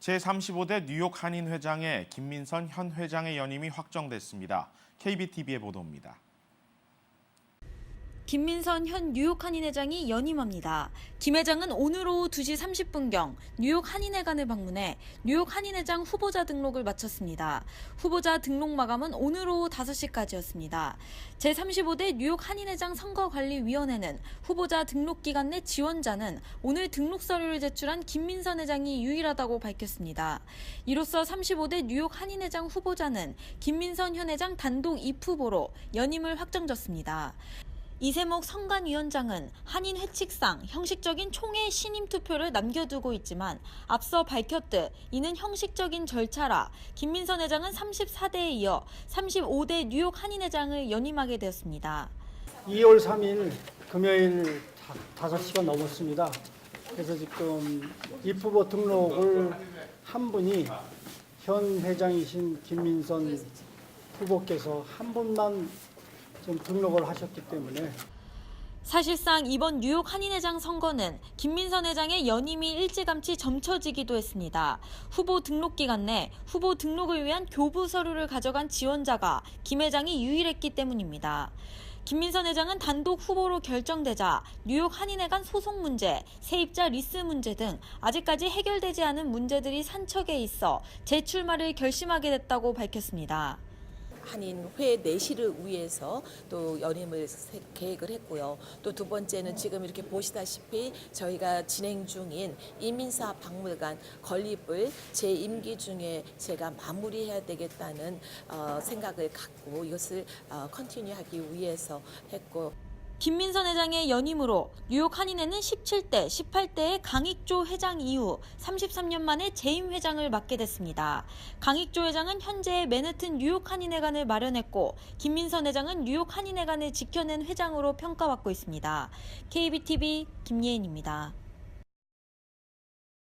제35대 뉴욕 한인 회장의 김민선 현 회장의 연임이 확정됐습니다. KBTV의 보도입니다. 김민선 현 뉴욕 한인 회장이 연임합니다. 김 회장은 오늘 오후 2시 30분경 뉴욕 한인회관을 방문해 뉴욕 한인회장 후보자 등록을 마쳤습니다. 후보자 등록 마감은 오늘 오후 5시까지였습니다. 제35대 뉴욕 한인회장 선거관리위원회는 후보자 등록 기간 내 지원자는 오늘 등록 서류를 제출한 김민선 회장이 유일하다고 밝혔습니다. 이로써 35대 뉴욕 한인회장 후보자는 김민선 현 회장 단독 2후보로 연임을 확정졌습니다. 이세목 선관위원장은 한인 회칙상 형식적인 총회 신임 투표를 남겨두고 있지만 앞서 밝혔듯 이는 형식적인 절차라 김민선 회장은 34대에 이어 35대 뉴욕 한인 회장을 연임하게 되었습니다. 2월 3일 금요일 5시가 넘었습니다. 그래서 지금 입후보 등록을 한 분이 현 회장이신 김민선 후보께서 한 분만 좀 등록을 하셨기 때문에 사실상 이번 뉴욕 한인회장 선거는 김민선 회장의 연임이 일찌감치 점쳐지기도 했습니다. 후보 등록 기간 내 후보 등록을 위한 교부 서류를 가져간 지원자가 김 회장이 유일했기 때문입니다. 김민선 회장은 단독 후보로 결정되자 뉴욕 한인회관 소송 문제, 세입자 리스 문제 등 아직까지 해결되지 않은 문제들이 산척에 있어 재출마를 결심하게 됐다고 밝혔습니다. 한인 회 내실을 위해서 또 연임을 세- 계획을 했고요. 또 두 번째는 지금 이렇게 보시다시피 저희가 진행 중인 이민사 박물관 건립을 제 임기 중에 제가 마무리해야 되겠다는 어, 생각을 갖고 이것을 어, 컨티뉴하기 위해서 했고 김민선 회장의 연임으로 뉴욕 한인회는 17대, 18대의 강익조 회장 이후 33년 만에 재임 회장을 맡게 됐습니다. 강익조 회장은 현재 맨해튼 뉴욕 한인회관을 마련했고 김민선 회장은 뉴욕 한인회관을 지켜낸 회장으로 평가받고 있습니다. KBTV 김예은입니다.